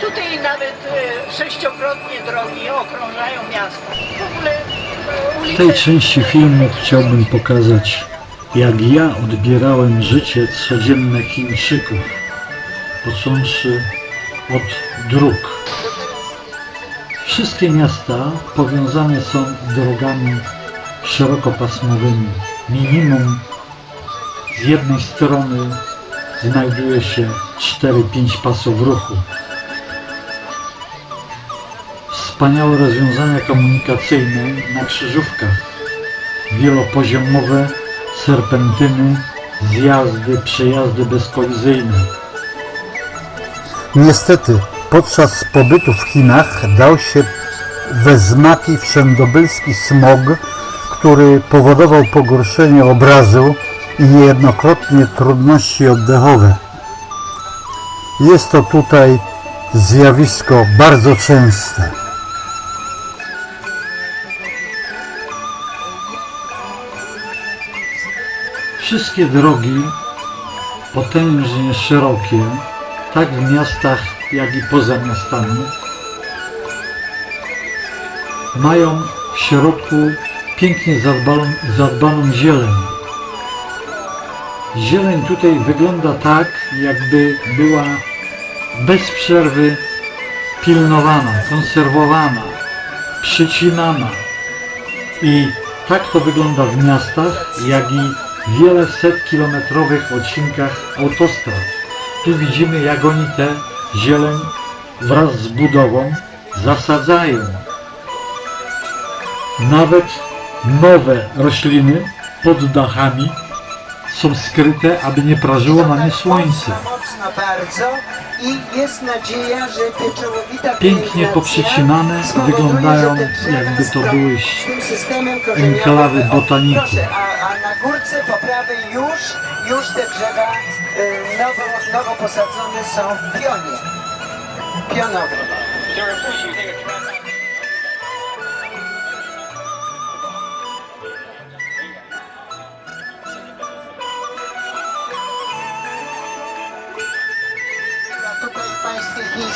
Tutaj nawet e, sześciokrotnie drogi okrążają miasto. W ogóle e, W tej części filmu chciałbym pokazać, jak ja odbierałem życie codzienne Chińczyków, począwszy od dróg. Wszystkie miasta powiązane są drogami szerokopasmowymi. Minimum z jednej strony znajduje się 4-5 pasów ruchu. Wspaniałe rozwiązania komunikacyjne na krzyżówkach. Wielopoziomowe serpentyny, zjazdy, przejazdy bezkolizyjne. Niestety, podczas pobytu w Chinach dał się we znaki wszędobylski smog, który powodował pogorszenie obrazu i niejednokrotnie trudności oddechowe. Jest to tutaj zjawisko bardzo częste. Wszystkie drogi potężnie szerokie, tak w miastach, jak i poza miastami, mają w środku pięknie zadbaną, zadbaną zieleń. Zieleń tutaj wygląda tak, jakby była bez przerwy pilnowana, konserwowana, przycinana. I tak to wygląda w miastach, jak i wiele set kilometrowych odcinkach autostrad. Tu widzimy, jak oni tę zieleń wraz z budową zasadzają. Nawet nowe rośliny pod dachami są skryte, aby nie prażyło na nie słońce. Pięknie poprzecinane, wyglądają, jakby to były enklawy botaników. Na górce po prawej już, już te drzewa y, nowo, nowo posadzone są w pionie. Pionowe.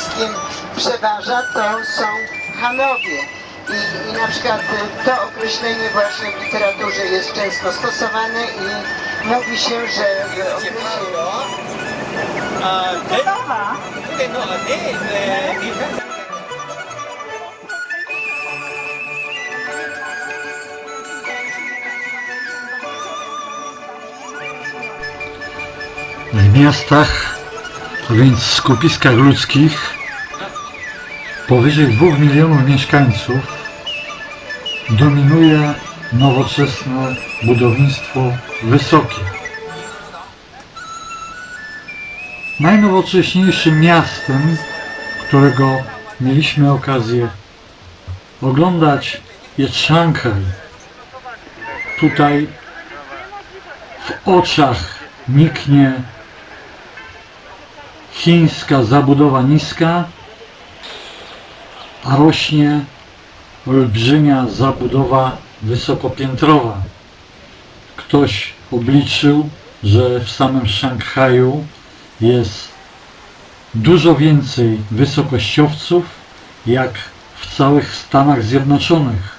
Chińskim przeważa, to są Hanowie. I, I na przykład y, to określenie właśnie w literaturze jest często stosowane i mówi się, że w okresie W miastach, a więc w skupiskach ludzkich, powyżej 2 milionów mieszkańców, dominuje nowoczesne budownictwo wysokie. Najnowocześniejszym miastem, którego mieliśmy okazję oglądać, jest Szanghaj. Tutaj w oczach niknie chińska zabudowa niska, a rośnie olbrzymia zabudowa wysokopiętrowa. Ktoś obliczył, że w samym Szanghaju jest dużo więcej wysokościowców jak w całych Stanach Zjednoczonych.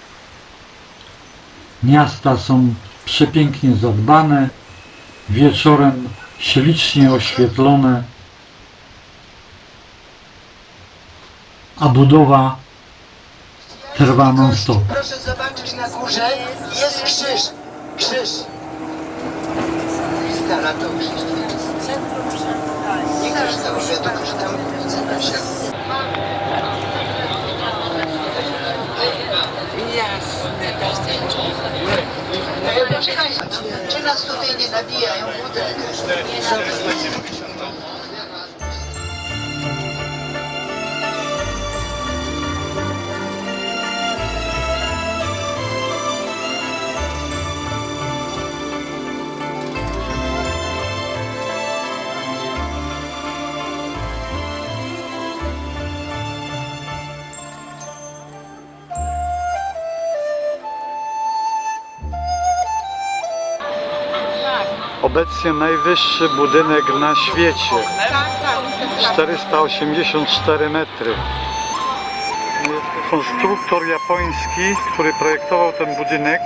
Miasta są przepięknie zadbane, wieczorem ślicznie oświetlone, a budowa trwa non stop. Proszę zobaczyć na górze, jest krzyż. Krzyż. Stara to krzyż. Nie kryształ, ja to kryształ widzę na siebie. Jasne, Proszę Państwa, czy nas tutaj nie nabijają butelkę? Obecnie najwyższy budynek na świecie. Tak, tak. 484 metry. Konstruktor japoński, który projektował ten budynek,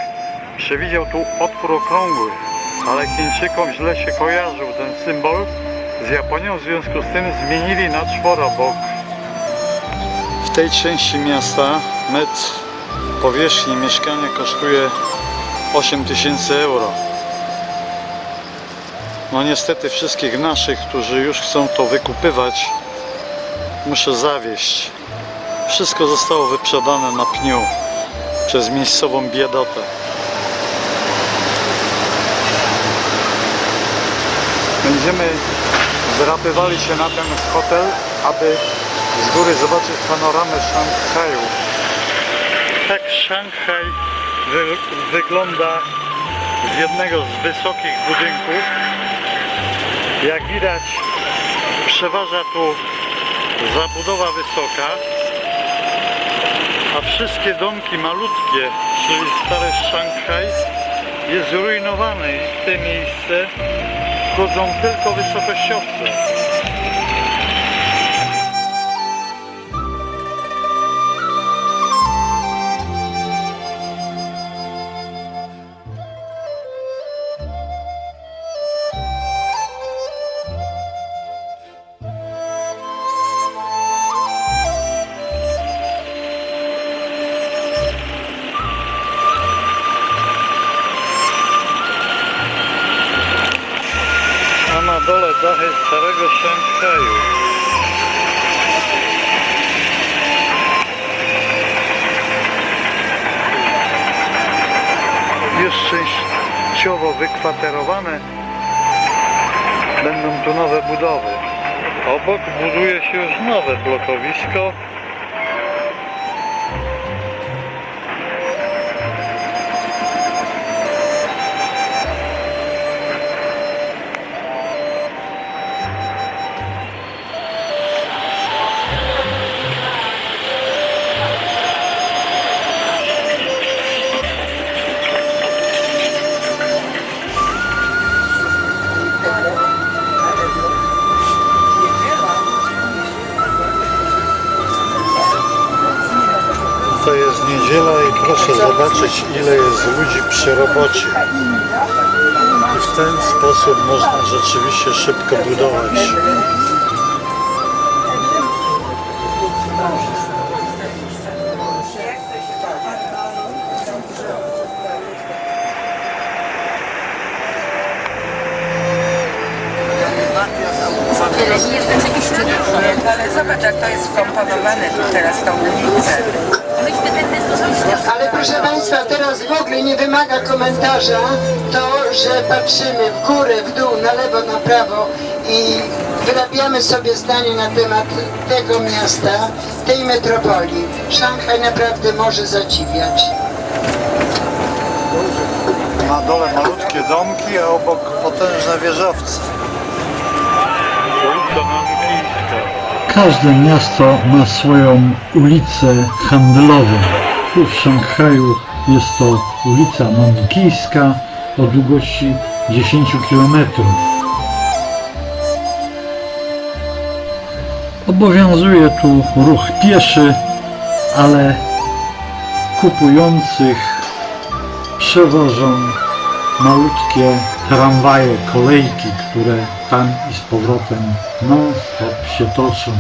przewidział tu otwór okrągły, ale Chińczykom źle się kojarzył ten symbol z Japonią, w związku z tym zmienili na czworobok. W tej części miasta metr powierzchni mieszkania kosztuje 8000 euro. No niestety wszystkich naszych, którzy już chcą to wykupywać, muszę zawieść. Wszystko zostało wyprzedane na pniu przez miejscową biedotę. Będziemy wyrapywali się na ten hotel, aby z góry zobaczyć panoramę Szanghaju. Tak Szanghaj wy wygląda z jednego z wysokich budynków. Jak widać przeważa tu zabudowa wysoka, a wszystkie domki malutkie, czyli stare Szanghaj jest zrujnowane i w te miejsce wchodzą tylko wysokościowce. Na dole dachy starego Szanghaju. Już częściowo wykwaterowane będą tu nowe budowy. Obok buduje się już nowe blokowisko. Zobaczyć ile jest ludzi przy robocie. I w ten sposób można rzeczywiście szybko budować. Zobacz jak to jest wkomponowane tu teraz tą ulicę. Ale proszę Państwa, teraz w ogóle nie wymaga komentarza to, że patrzymy w górę, w dół, na lewo, na prawo i wyrabiamy sobie zdanie na temat tego miasta, tej metropolii. Szanghaj naprawdę może zadziwiać. Na dole malutkie domki, a obok potężne wieżowce. Każde miasto ma swoją ulicę handlową. Tu w Szanghaju jest to ulica Nankijska o długości 10 km. Obowiązuje tu ruch pieszy, ale kupujących przewożą malutkie tramwaje, kolejki, które tam i z powrotem non-stop się toczą.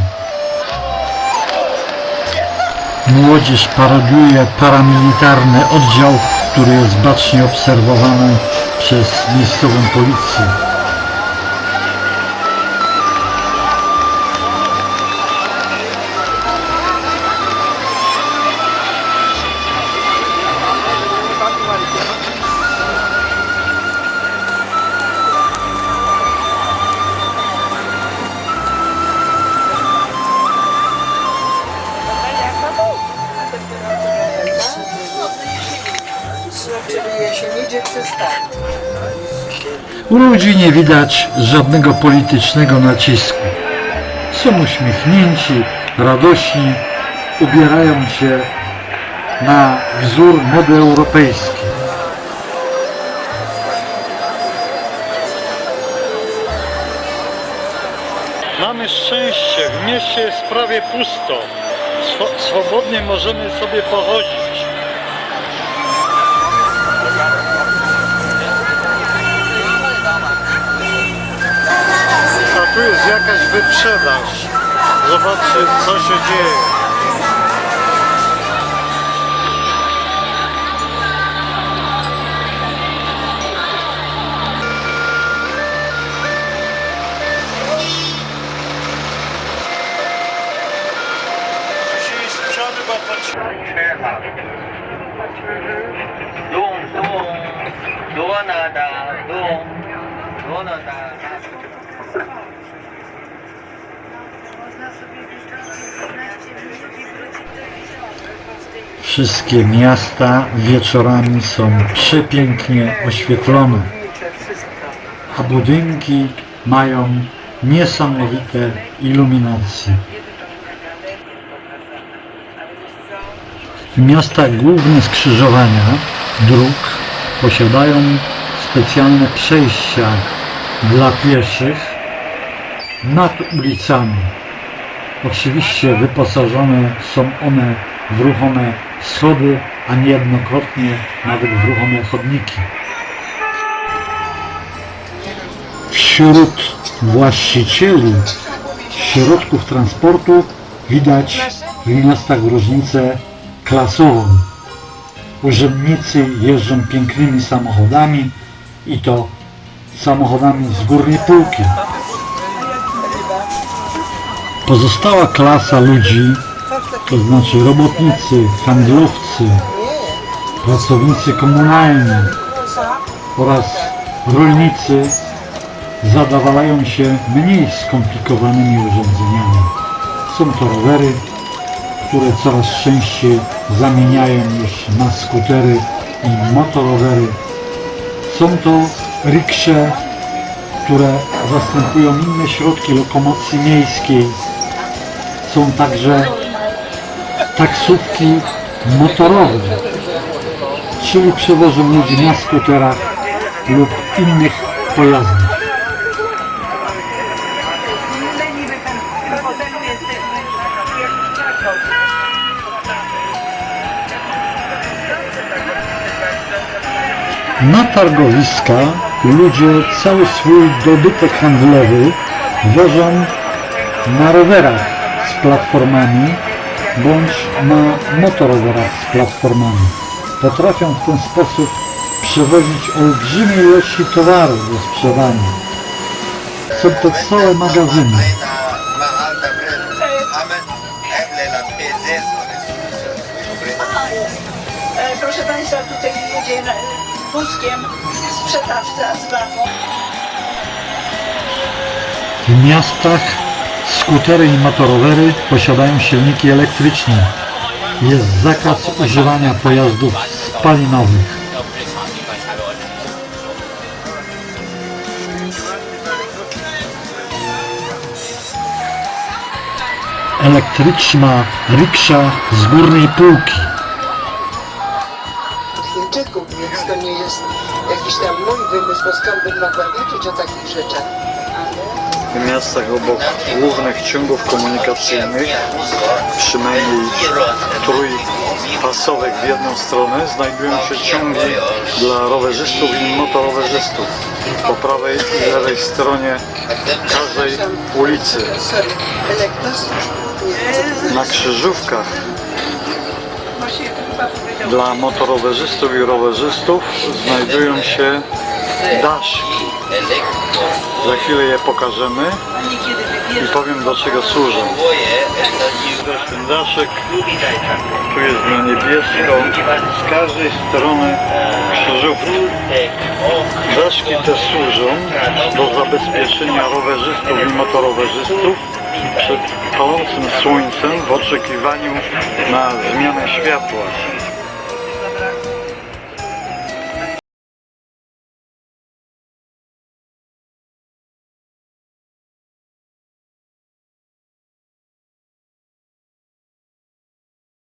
Młodzież parodiuje paramilitarny oddział, który jest bacznie obserwowany przez miejscową policję. U ludzi nie widać żadnego politycznego nacisku. Są uśmiechnięci, radośni, ubierają się na wzór mody europejskiej. Mamy szczęście, w mieście jest prawie pusto. Swo- swobodnie możemy sobie pochodzić. A tu jest jakaś wyprzedaż. Zobaczcie, co się dzieje. Wszystkie miasta wieczorami są przepięknie oświetlone, a budynki mają niesamowite iluminacje. W miastach główne skrzyżowania dróg posiadają specjalne przejścia dla pieszych nad ulicami. Oczywiście wyposażone są one w ruchome schody, a niejednokrotnie nawet w ruchome chodniki. Wśród właścicieli środków transportu widać w miastach różnicę klasową. Urzędnicy jeżdżą pięknymi samochodami i to samochodami z górnej półki. Pozostała klasa ludzi, to znaczy robotnicy, handlowcy, pracownicy komunalni oraz rolnicy zadawalają się mniej skomplikowanymi urządzeniami. Są to rowery, które coraz częściej zamieniają już na skutery i motorowery. Są to riksze, które zastępują inne środki lokomocji miejskiej. Są także taksówki motorowe, czyli przewożą ludzi na skuterach lub innych pojazdach. Na targowiska ludzie cały swój dobytek handlowy wożą na rowerach z platformami bądź na motorowerach z platformami. Potrafią w ten sposób przewozić olbrzymie ilości towaru do sprzedania. Są to całe magazyny. Proszę Państwa, tutaj jedzie na- sprzedawca z. W miastach skutery i motorowery posiadają silniki elektryczne. Jest zakaz używania pojazdów spalinowych. Elektryczna riksza z górnej półki. Miastach obok głównych ciągów komunikacyjnych, przynajmniej trójpasowych w jedną stronę, znajdują się ciągi dla rowerzystów i motorowerzystów. Po prawej i lewej stronie każdej ulicy. Na krzyżówkach dla motorowerzystów i rowerzystów znajdują się daszki. Za chwilę je pokażemy i powiem do czego służą. Widać ten daszek, tu jest na niebiesko, z każdej strony krzyżówki. Daszki te służą do zabezpieczenia rowerzystów i motorowerzystów przed palącym słońcem w oczekiwaniu na zmianę światła.